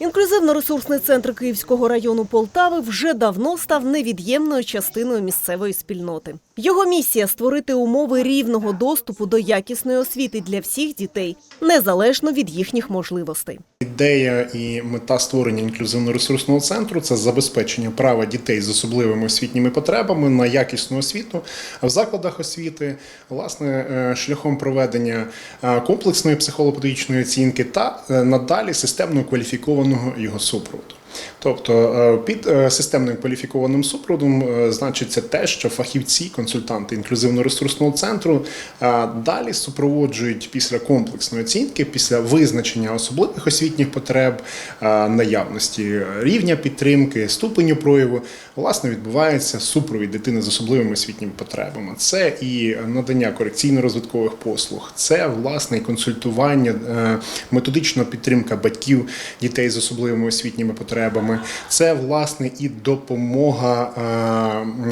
Інклюзивно-ресурсний центр Київського району Полтави вже давно став невід'ємною частиною місцевої спільноти. Його місія створити умови рівного доступу до якісної освіти для всіх дітей, незалежно від їхніх можливостей. Ідея і мета створення інклюзивно-ресурсного центру це забезпечення права дітей з особливими освітніми потребами на якісну освіту в закладах освіти, власне, е, шляхом проведення е, комплексної психолого-педагогічної оцінки та е, надалі системно кваліфікованого його супроводу. Тобто е, під е, системним кваліфікованим супроводом е, значиться те, що фахівці, консультанти інклюзивно-ресурсного центру далі супроводжують після комплексної оцінки, після визначення особливих освітніх потреб, наявності рівня підтримки, ступеню прояву, власне, відбувається супровід дитини з особливими освітніми потребами. Це і надання корекційно-розвиткових послуг, це власне і консультування, методична підтримка батьків дітей з особливими освітніми потребами. Це власне і допомога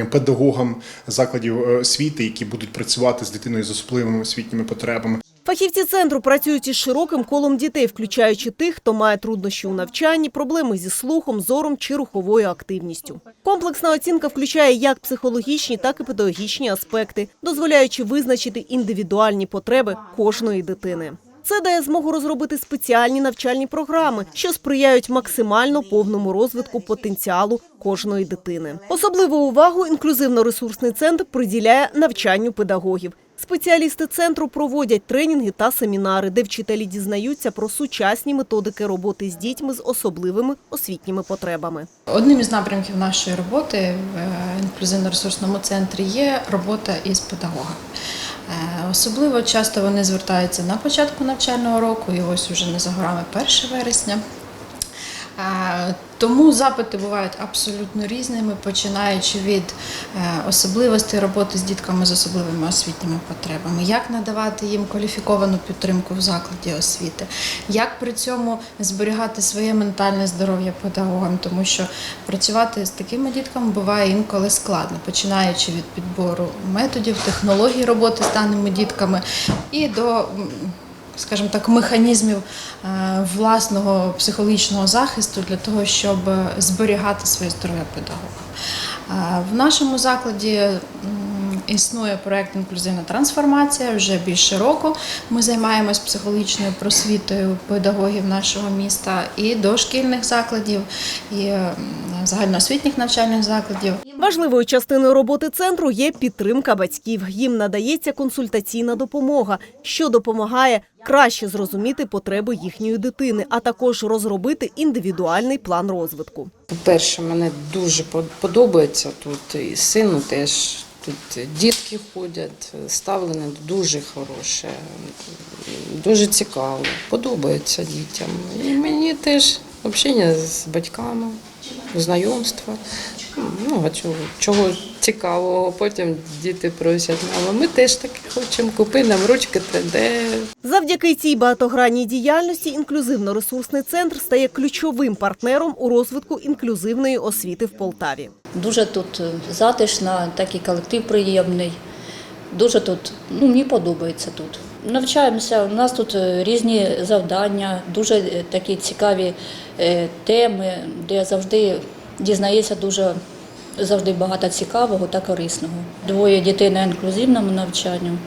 е, педагогам закладів е, освіти, які будуть працювати з дитиною з особливими освітніми потребами. Фахівці центру працюють із широким колом дітей, включаючи тих, хто має труднощі у навчанні, проблеми зі слухом, зором чи руховою активністю. Комплексна оцінка включає як психологічні, так і педагогічні аспекти, дозволяючи визначити індивідуальні потреби кожної дитини. Це дає змогу розробити спеціальні навчальні програми, що сприяють максимально повному розвитку потенціалу кожної дитини. Особливу увагу інклюзивно-ресурсний центр приділяє навчанню педагогів. Спеціалісти центру проводять тренінги та семінари, де вчителі дізнаються про сучасні методики роботи з дітьми з особливими освітніми потребами. Одним із напрямків нашої роботи в е, інклюзивно-ресурсному центрі є робота із педагогами. Особливо часто вони звертаються на початку навчального року, і ось уже не за горами 1 вересня. Тому запити бувають абсолютно різними, починаючи від е, особливостей роботи з дітками з особливими освітніми потребами, як надавати їм кваліфіковану підтримку в закладі освіти, як при цьому зберігати своє ментальне здоров'я педагогам, тому що працювати з такими дітками буває інколи складно, починаючи від підбору методів, технологій роботи з даними дітками і до скажімо так, механізмів е, власного психологічного захисту для того, щоб е, зберігати своє здоров'я педагога. Е, В нашому закладі існує проєкт Інклюзивна трансформація вже більше року. Ми займаємось психологічною просвітою педагогів нашого міста і дошкільних закладів, і загальноосвітніх навчальних закладів. Важливою частиною роботи центру є підтримка батьків. Їм надається консультаційна допомога, що допомагає краще зрозуміти потреби їхньої дитини, а також розробити індивідуальний план розвитку. По-перше, мене дуже по- подобається тут і сину теж. Тут дітки ходять, ставлення дуже хороше, дуже цікаво, подобається дітям. І мені теж общення з батьками, знайомства. Ну, а чого, чого цікавого. Потім діти просять, мама, ми теж таке хочемо, купи нам ручки 3D, Завдяки цій багатогранній діяльності інклюзивно-ресурсний центр стає ключовим партнером у розвитку інклюзивної освіти в Полтаві. Дуже тут е, затишно, такий колектив приємний. Дуже тут, ну мені подобається тут. Навчаємося, у нас тут е, різні завдання, дуже е, такі цікаві теми, де завжди дізнається дуже завжди багато цікавого та корисного. Двоє дітей на інклюзивному навчанню,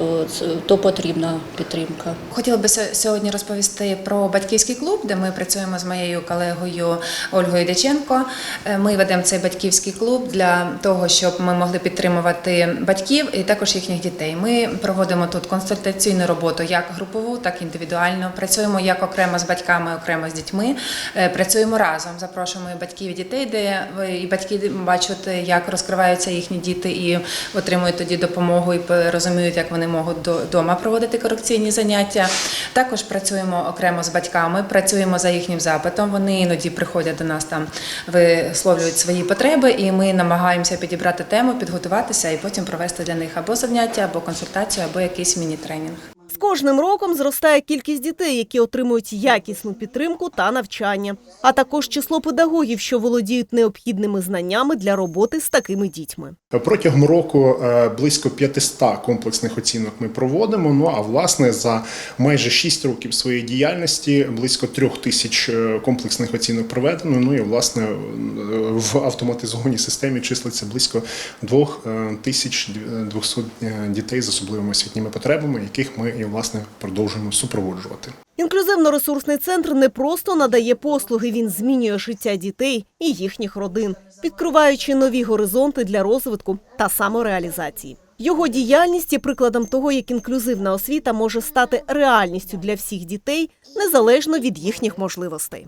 то, то потрібна підтримка. Хотіла би сьогодні розповісти про батьківський клуб, де ми працюємо з моєю колегою Ольгою Дяченко. Е, Ми ведемо цей батьківський клуб для того, щоб ми могли підтримувати батьків і також їхніх дітей. Ми проводимо тут консультаційну роботу як групову, так і індивідуально. Працюємо як окремо з батьками, окремо з дітьми. Е, Працюємо разом. Запрошуємо і батьків і дітей, де і батьки бачать, як розкриваються їхні діти і отримують тоді допомогу і розуміють, як вони можуть вдома проводити корекційні заняття. Також працюємо окремо з батьками, працюємо за їхнім запитом. Вони іноді приходять до нас там, висловлюють свої потреби, і ми намагаємося підібрати тему, підготуватися і потім провести для них або заняття, або консультацію, або якийсь міні-тренінг. Кожним роком зростає кількість дітей, які отримують якісну підтримку та навчання, а також число педагогів, що володіють необхідними знаннями для роботи з такими дітьми. Протягом року е, близько 500 комплексних оцінок ми проводимо. Ну а власне за майже 6 років своєї діяльності близько трьох тисяч е, комплексних оцінок проведено. Ну і власне е, в автоматизованій системі числиться близько 2200 дітей з особливими освітніми потребами, яких ми і власне продовжуємо супроводжувати. Інклюзивно-ресурсний центр не просто надає послуги, він змінює життя дітей і їхніх родин, відкриваючи нові горизонти для розвитку та самореалізації. Його діяльність є прикладом того, як інклюзивна освіта може стати реальністю для всіх дітей незалежно від їхніх можливостей.